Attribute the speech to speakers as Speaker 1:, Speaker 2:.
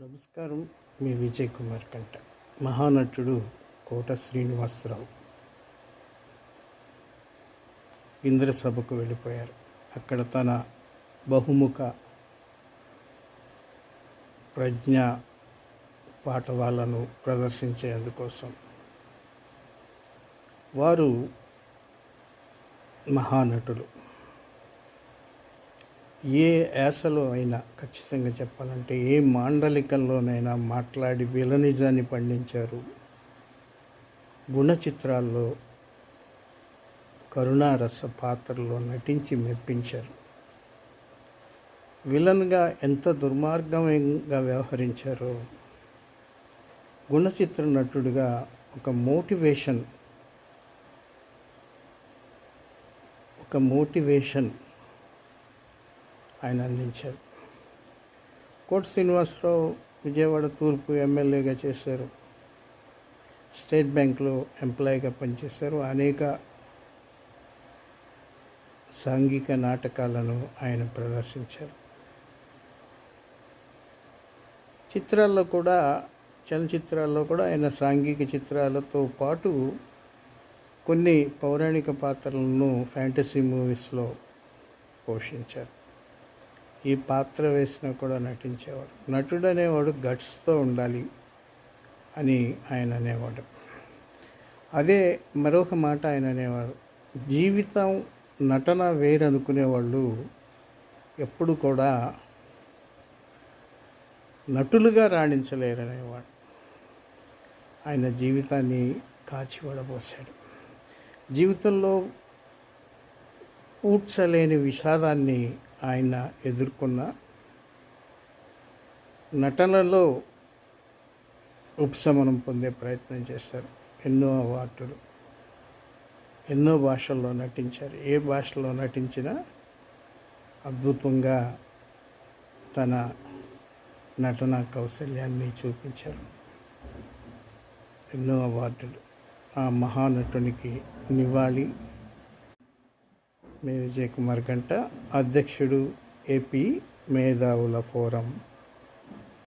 Speaker 1: నమస్కారం మీ విజయ్ కుమార్ కంట. మహానటుడు కోట శ్రీనివాసరావు. ఇంద్రసభకు వెళ్ళిపోయారు. అక్కడ తన బహుముఖ ప్రజ్ఞ పాఠవాలను ప్రదర్శించేందుకోసం. వారు మహానటులు. ఏ యాసలో అయినా ఖచ్చితంగా చెప్పాలంటే ఏ మాండలికంలోనైనా మాట్లాడి విలనిజాన్ని పండించారు. గుణ చిత్రాల్లో కరుణారస పాత్రలో నటించి మెప్పించారు. విలన్గా ఎంత దుర్మార్గంగా వ్యవహరించారో. గుణచిత్ర నటుడిగా ఒక మోటివేషన్ ఒక మోటివేషన్ ఆయన అందించారు. కోట శ్రీనివాసరావు విజయవాడ తూర్పు ఎమ్మెల్యేగా చేశారు. స్టేట్ బ్యాంక్లో ఎంప్లాయీగా పనిచేశారు. అనేక సాంఘిక నాటకాలను ఆయన ప్రదర్శించారు. చిత్రాల్లో కూడా చలచిత్రాల్లో కూడా ఆయన సాంఘిక చిత్రాలతో పాటు కొన్ని పౌరాణిక పాత్రలను ఫ్యాంటసీ మూవీస్లో పోషించారు. ఈ పాత్ర వేసినా కూడా నటించేవాడు. నటుడు అనేవాడు గట్స్తో ఉండాలి అని ఆయన అనేవాడు. అదే మరొక మాట ఆయన అనేవాడు జీవితం నటన వేరనుకునేవాళ్ళు ఎప్పుడు కూడా నటులుగా రాణించలేరనేవాడు. ఆయన జీవితాన్ని కాచి వడబోసాడు. జీవితంలో పూడ్చలేని విషాదాన్ని ఆయన ఎదుర్కొన్న నటనలో ఉపశమనం పొందే ప్రయత్నం చేశారు. ఎన్నో అవార్డులు ఎన్నో భాషల్లో నటించారు. ఏ భాషలో నటించినా అద్భుతంగా తన నటన కౌశల్యాన్ని చూపించారు. ఎన్నో అవార్డులు. ఆ మహానటునికి నివాళి. మీ విజయ్ కుమార్ గంట అధ్యక్షుడు ఏపీ మేధావుల ఫోరం.